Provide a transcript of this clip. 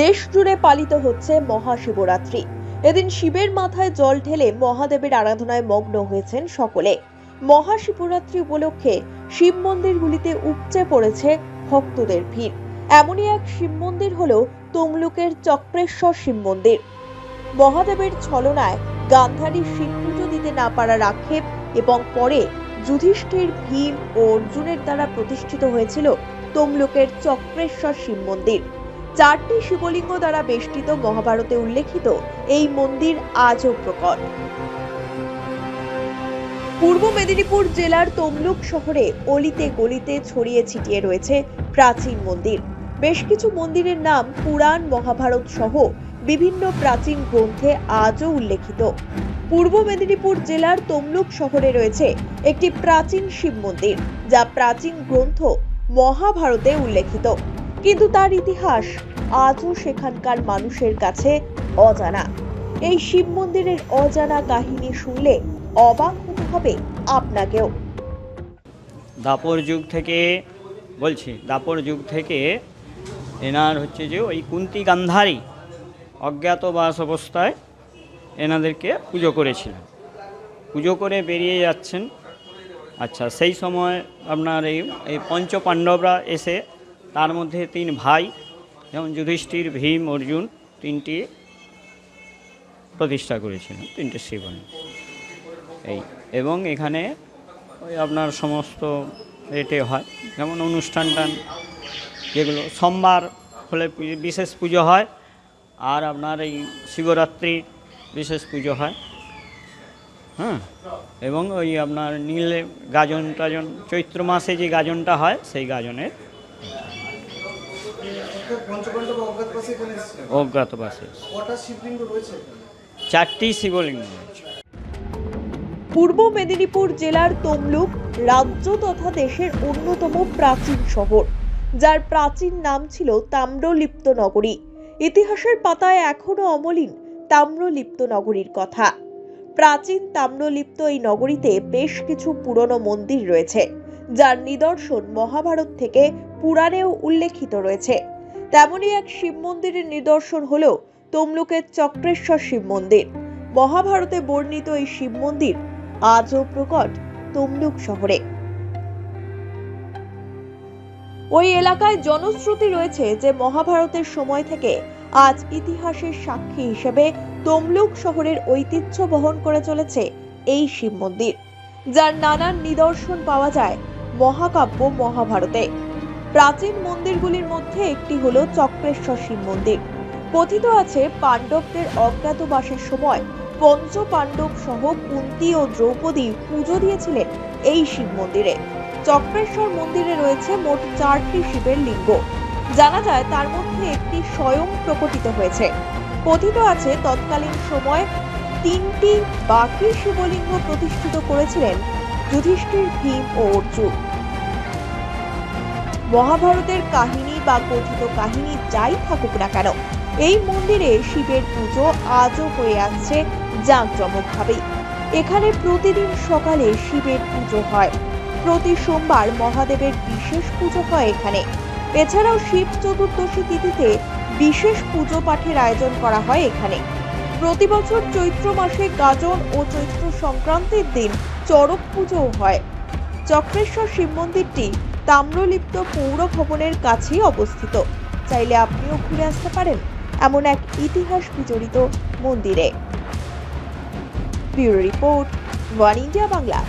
দেশ জুড়ে পালিত হচ্ছে মহাশিবরাত্রি। এদিন শিবের মাথায় জল ঢেলে মহাদেবের আরাধনায় মগ্ন হয়েছেন সকলে। মহাশিবরাত্রি উপলক্ষে শিব মন্দিরগুলিতে উপচে পড়েছে ভক্তদের ভিড়। এমনই এক শিব মন্দির হল তমলুকের চক্রেশ্বর শিব মন্দির। মহাদেবের ছলনায় গান্ধারী শিব পুজো দিতে না পারার আক্ষেপ এবং পরে যুধিষ্ঠির ভীম ও অর্জুনের দ্বারা প্রতিষ্ঠিত হয়েছিল তমলুকের চক্রেশ্বর শিব মন্দির। চারটি শিবলিঙ্গ দ্বারা বেষ্টিত মহাভারতে উল্লেখিত এই মন্দির আজও প্রকট। পূর্ব মেদিনীপুর জেলার তমলুক শহরে অলিতে গলিতে ছড়িয়ে ছিটিয়ে রয়েছে প্রাচীন মন্দির। বেশ কিছু মন্দিরের নাম পুরাণ, মহাভারত সহ বিভিন্ন প্রাচীন গ্রন্থে আজও উল্লেখিত। পূর্ব মেদিনীপুর জেলার তমলুক শহরে রয়েছে একটি প্রাচীন শিব মন্দির, যা প্রাচীন গ্রন্থ মহাভারতে উল্লেখিত। কিন্তু তার ইতিহাস আজও সেখানকার মানুষের কাছে অজানা। এই শিব মন্দিরের অজানা কাহিনী শুনলে অবাক হতে হবে আপনাকেও। দাপর যুগ থেকে, বলছি, দাপর যুগ থেকে এনার হচ্ছে যে ওই কুন্তি গান্ধারী অজ্ঞাতবাস অবস্থায় এনাদেরকে পুজো করেছিলেন। পুজো করে বেরিয়ে যাচ্ছেন। আচ্ছা সেই সময় আপনার এই এই পঞ্চ পাণ্ডবরা এসে তার মধ্যে তিন ভাই, যেমন যুধিষ্ঠির, ভীম, অর্জুন তিনটি প্রতিষ্ঠা করেছিলেন তিনটে শিবলিঙ্গ এই, এবং এখানে ওই আপনার সমস্ত এটে হয়, যেমন অনুষ্ঠান টান যেগুলো, সোমবার হলে বিশেষ পুজো হয়, আর আপনার এই শিবরাত্রি বিশেষ পুজো হয়। হ্যাঁ এবং ওই আপনার নীলে গাজন টাজন, চৈত্র মাসে যে গাজনটা হয়, সেই গাজনের অজ্ঞাতবাসে? চারটি শিবলিঙ্গ রয়েছে? পূর্ব মেদিনীপুর জেলার তমলুক রাজ্য তথা দেশের অন্যতম প্রাচীন শহর। যার প্রাচীন নাম ছিল তাম্রলিপ্ত নগরী ইতিহাসের পাতায় এখনও অমলিন তাম্রলিপ্ত নগরীর কথা। প্রাচীন তাম্রলিপ্ত এই নগরীতে বেশ কিছু পুরনো মন্দির রয়েছে যার নিদর্শন মহাভারত থেকে পুরাণেও উল্লেখিত রয়েছে। তেমনই এক শিব মন্দিরের নিদর্শন হল তমলুকের চক্রেশ্বর শিব মন্দির। মহাভারতে বর্ণিত এই শিব মন্দির আজও প্রকট তমলুক শহরে। ওই এলাকায় জনশ্রুতি রয়েছে যে মহাভারতের সময় থেকে আজ ইতিহাসের সাক্ষী হিসেবে তমলুক শহরের ঐতিহ্য বহন করে চলেছে এই শিব মন্দির, যার নানান নিদর্শন পাওয়া যায় মহাকাব্য মহাভারতে। প্রাচীন মন্দিরগুলির মধ্যে একটি হলো চক্রেশ্বর শিব মন্দির। কথিত আছে পাণ্ডবদের অজ্ঞাতবাসের সময় পঞ্চ পাণ্ডব সহ কুন্তি ও দ্রৌপদী পুজো দিয়েছিলেন এই শিব মন্দিরে। চক্রেশ্বর মন্দিরে রয়েছে মোট চারটি শিবের লিঙ্গ। জানা যায় তার মধ্যে একটি স্বয়ং প্রকটিত হয়েছে। কথিত আছে তৎকালীন সময় তিনটি বাকি শিবলিঙ্গ প্রতিষ্ঠিত করেছিলেন যুধিষ্ঠির ভীম ও অর্জুন। মহাভারতের কাহিনী বা কথিত কাহিনী যাই থাকুক না কেন, এই মন্দিরে শিবের পুজো আজও হয়ে আসছে জাঁকজমকভাবেই। এখানে প্রতিদিন সকালে শিবের পুজো হয়। প্রতি সোমবার মহাদেবের বিশেষ পুজো হয় এখানে। এছাড়াও শিব চতুর্দশী তিথিতে বিশেষ পুজো পাঠের আয়োজন করা হয় এখানে। প্রতি বছর চৈত্র মাসে গাজন ও চৈত্র সংক্রান্তির দিন চড়ক পুজোও হয়। চক্রেশ্বর শিব মন্দিরটি তাম্রলিপ্ত পৌর ভবনের কাছেই অবস্থিত। চাইলে আপনিও ঘুরে আসতে পারেন এমন এক ইতিহাস বিজড়িত মন্দিরে। Bureau report, one India Bangla.